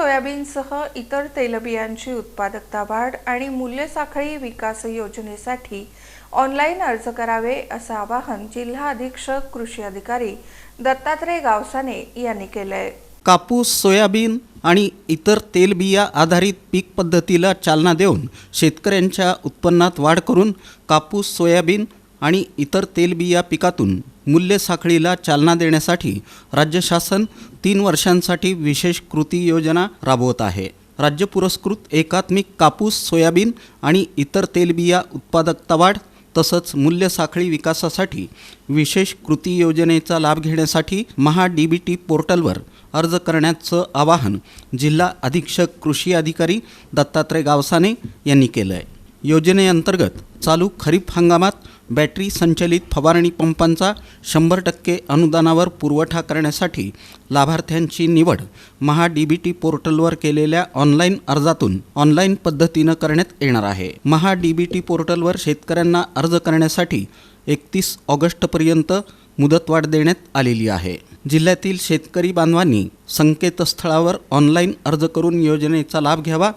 सोयाबीनसह इतर तेलबियांची उत्पादकता वाढ आणि मूल्य साखळी विकास योजनेसाठी ऑनलाईन अर्ज करावे असं आवाहन जिल्हा अधीक्षक कृषी अधिकारी दत्तात्रय गावसाने यांनी केलंय. कापूस सोयाबीन आणि इतर तेलबिया आधारित पीक पद्धतीला चालना देऊन शेतकऱ्यांच्या उत्पन्नात वाढ करून कापूस सोयाबीन आणि इतर तेलबिया पिकातून मूल्य साखळीला चालना देण्यासाठी राज्य शासन तीन वर्षांसाठी विशेष कृती योजना राबवत आहे. राज्य पुरस्कृत एकात्मिक कापूस सोयाबीन आणि इतर तेलबिया उत्पादकता वाढ तसंच मूल्य साखळी विकासासाठी विशेष कृती योजनेचा लाभ घेण्यासाठी महा डी बी टी पोर्टलवर अर्ज करण्याचं आवाहन जिल्हा अधीक्षक कृषी अधिकारी दत्तात्रय गावसाने यांनी केलं आहे योजनेअंतर्गत चालू खरीप हंगामात बॅटरी संचलित फवारणी पंपांचा शंभर टक्के अनुदानावर पुरवठा करण्यासाठी लाभार्थ्यांची निवड महा डी बी टी पोर्टलवर केलेल्या ऑनलाईन अर्जातून ऑनलाईन पद्धतीनं करण्यात येणार आहे. महा डी बी टी पोर्टलवर शेतकऱ्यांना अर्ज करण्यासाठी एकतीस ऑगस्टपर्यंत मुदतवाढ देण्यात आलेली आहे. जिल्ह्यातील शेतकरी बांधवांनी संकेतस्थळावर ऑनलाईन अर्ज करून योजनेचा लाभ घ्यावा.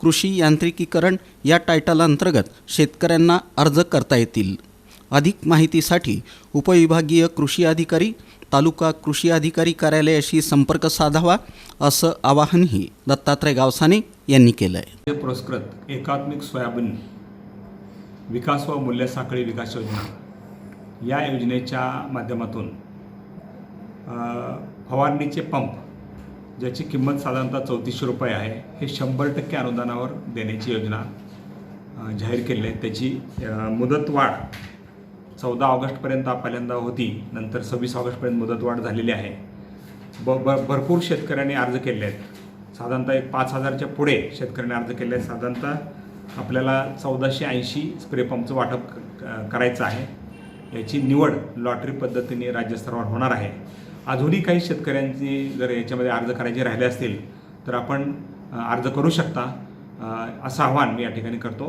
कृषी यांत्रिकीकरण या टायटलअंतर्गत शेतकऱ्यांना अर्ज करता येतील. अधिक माहितीसाठी उपविभागीय कृषी अधिकारी तालुका कृषी अधिकारी कार्यालयाशी संपर्क साधावा असं आवाहनही दत्तात्रय गावसाने यांनी केलं आहे पुरस्कृत एकात्मिक सोयाबीन विकास व मूल्य साखळी विकास योजना या योजनेच्या माध्यमातून फवारणीचे पंप ज्याची किंमत साधारणतः चौतीसशे रुपये आहे हे शंभर टक्के अनुदानावर देण्याची योजना जाहीर केली आहे. त्याची मुदतवाढ चौदा ऑगस्टपर्यंत पहिल्यांदा होती. नंतर सव्वीस ऑगस्टपर्यंत मुदतवाढ झालेली आहे. ब ब भरपूर शेतकऱ्यांनी अर्ज केले आहेत. साधारणतः एक पाच हजारच्या पुढे शेतकऱ्यांनी अर्ज केले आहेत. साधारणतः आपल्याला चौदाशे ऐंशी स्प्रे पंपचं वाटप क- करायचं आहे. याची निवड लॉटरी पद्धतीने राज्यस्तरावर होणार आहे. अजूनही काही शेतकऱ्यांची जर याच्यामध्ये अर्ज करायचे राहिले असतील तर आपण अर्ज करू शकता. असं आव्हान मी या ठिकाणी करतो.